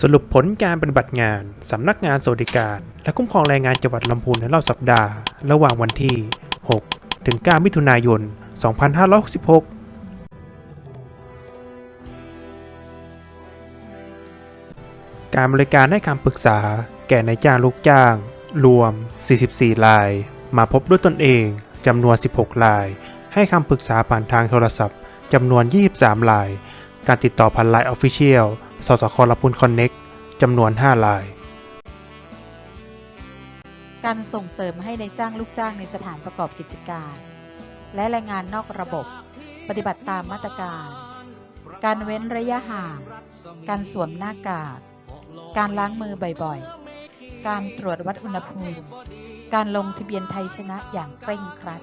สรุปผลการปฏิบัติงาน สำนักงานสวัสดิการ และคุ้มครองแรงงานจังหวัดลำพูนในรอบสัปดาห์ ระหว่างวันที่ 6 ถึง 9 มิถุนายน 2566การบริการให้คำปรึกษา แก่นายจ้างลูกจ้าง รวม 44 ราย มาพบด้วยตนเองจำนวน 16 ราย ให้คำปรึกษาผ่านทางโทรศัพท์จำนวน 23 ราย การติดต่อผ่านไลน์ออฟฟิเชียล สสคลำพูนคอนเน็กจำนวน 5 ราย การส่งเสริมให้ในจ้างลูกจ้างในสถานประกอบกิจการ และแรงงานนอกระบบ ปฏิบัติตามมาตรการ การเว้นระยะห่าง การสวมหน้ากาก การล้างมือบ่อยๆ การตรวจวัดอุณหภูมิ การลงทะเบียนไทยชนะอย่างเคร่งครัด